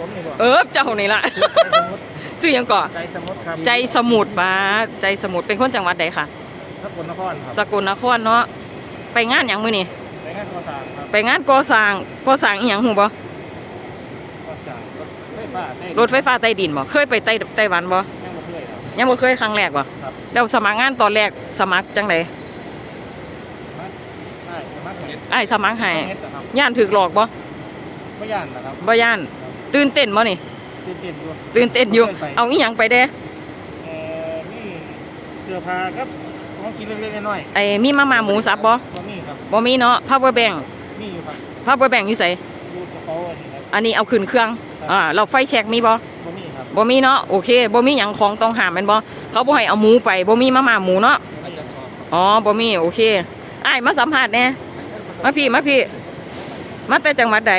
ผมนี่บ่เออเจ้านี่ล่ะใจสมุทรซื้อหยังก่อใจสมุทรครับใจสมุทรมาใจสมุทรเป็นคนจังหวัดใดค่ะ สกลนครครับสกลนครเนาะไปงานหยังมื้อนี่ไปงานก่อสร้างครับไปงานก่อสร้างก่อสร้างอีหยังหูบ่ก่อสร้างรถไฟฟ้าใต้รถไฟฟ้าใต้ดินบ่เคยไปไต้ไต้หวันบ่ยังบ่เคยครับ ยังบ่เคยครั้งแรกบ่ครับ แล้วสมัครงานตอนแรกสมัครจังไดมาใช่มาเฮ็ดอ้ายสมัครให้เฮ็ดนะครับย่านถูกหลอกบ่บ่ย่านนะครับบ่ย่านตื่นเต้นบ่นี่ ตื่นเต้นอยู่ตื่นเต้นอยู่ตื่นเต้นไปเอาอีหยังไปเด้เอ่อนี่เสื้อผ้าครับของกินเล็กๆน้อยไอ้มีมาม่าหมูสับบ่ๆบ่มีครับบ่มีเนาะ power bank มีอยู่ครับ power bank อยู่ไสอยู่กระเป๋าอันนี้ครับอันนี้เอาขึ้นเครื่องครับอ่าเราไฟแช็กมีบ่บ่มีครับบ่มีเนาะโอเคบ่มีหยังของต้องห้ามแม่นบ่เขาบ่ให้เอาหมูไปบ่มีมาม่าหมูเนาะอาจจะสอบอ๋อบ่มีโอเคอ้ายมาสัมภาษณ์แหน่มาพี่มาพี่ มาแต่จังหวัดใด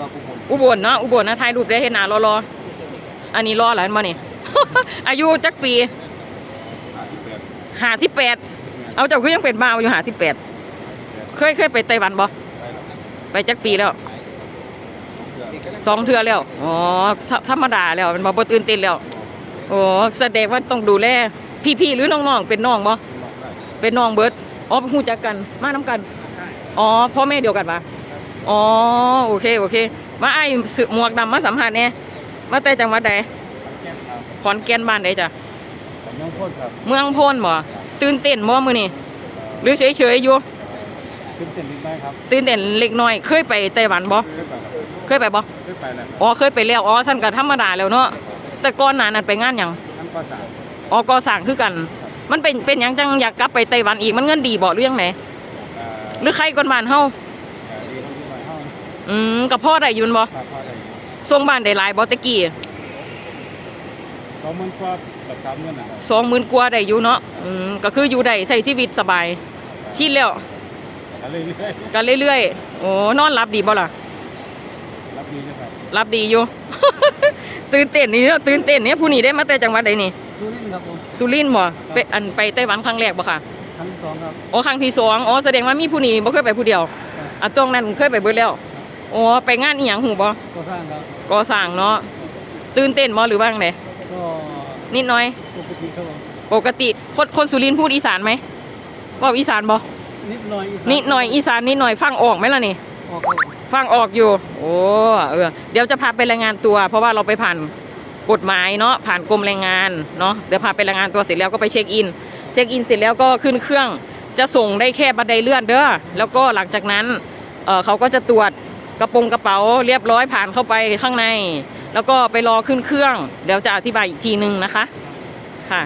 อุบลครับอุบลอุบลเนาะอุบลนะถ่ายรูปได้เห็นหน้ารอๆอันนี้รอหลานบ่นี่อายุจักปี58เอาเจ้าคือยังเป็นบ่าวอยู่58เคยเคยไปไต้หวันบ่ไปจักปีแล้วสองเทือแล้วอ๋อธธรรมดาแล้วมันบ่ตื่นเต้นแล้วโอ้แสดงว่าต้องดูแลพี่ๆหรือน้องๆเป็นน้องบ่เป็นน้องเบิดอ๋อเป็นฮู้จักกันมาน้ำกัน อ๋อพ่อแม่เดียวกันปะ อ๋อโอเคโอเค มาไอ้ายสึกหมวกดำมาสัมภาษณ์เนี่ยมาแต่จังหวัดใดแก้มครับขอนแก่นบ้านใดจ้ะผมยังพูดครับเมืองพนบ่ตื่นเต้นบ่มื้อนี้หรือเฉยๆอยู่ตื่นเต้นนิดหน่อยครับตื่นเต้นเล็กน้อย เคยไปไต้หวันบ่เคยไปครับเคยไปบ่เคยไปแล้วอ๋อเคยไปแล้วอ๋อท่านก็ธรรมดาแล้วเนาะแต่ก่อนหน้านั้นไปงานหยังทั้งภาษาอ๋อก็สั่งคือกัน มันเป็นเป็นหยังจังอยากกลับไปไต้หวันอีกมันเงินดีบ่หรือยังไงเอ่อหรือใครก่อนบ้านเฮา เอ่อดีทั้งที่มาห้ องอืมกับพ่อได้อยุนบ่พาพาได้ส่งบ้านได้หลายบ่ตะกี้เขามันกว่าแบบสามเงินนะครับสองหมื่นกว่าได้อยู่เนาะอืมก็คืออยู่ได้ใช้ชีวิตสบาย ชินแล้วก็เลยเรื่อยก็เรื่อยๆโอ้นอนหลับดีบ่ล่ะๆรับดีนะครับหลับดีอยู่ ตื่นเต้นนี่เนาะตื่นเต้นเนี่ยผู้นี้ได้มาแต่จังหวัดใดนี่สุรินทร์ครับผมสุรินทร์บ่ไปอันไปไต้หวันครั้งแรกบ่ค่ะ ครั้งที่สองครับอ๋อครั้งที่สองอ๋อแสดงว่ามีผู้นี้บ่เคยไปผู้เดียวอะตรงนั้นเคยไปเบิดแล้ว อ๋อไปงานอีหยังหูบ่ก็สร้างครับก่อสร้างเนาะตื่นเต้นบ่หรือว่าไงก็นิดหน่อยปกติครับผมปกติคนคนสุรินทร์พูดอีสานไหมเว่าอีสานบ่นิดหน่อยอีสานนิดหน่อยอีสานนิดหน่อยฟังออกไหมล่ะนี่ออกครับผมฟังออกอยู่ โอ้เออเดี๋ยวจะพาไปรายงานตัว เพราะว่าเราไปผ่านกฎหมายเนาะผ่านกรมแรงงานเนาะเดี๋ยวพาไปรายงานตัวเสร็จแล้วก็ไปเช็คอิน เช็คอินเสร็จแล้วก็ขึ้นเครื่องจะส่งได้แค่บันไดเลื่อนเด้อแล้วก็หลังจากนั้นเออเขาก็จะตรวจ กระโปรงกระเป๋าเรียบร้อยผ่านเข้าไปข้างใน แล้วก็ไปรอขึ้นเครื่อง เดี๋ยวจะอธิบายอีกทีนึงนะคะค่ะ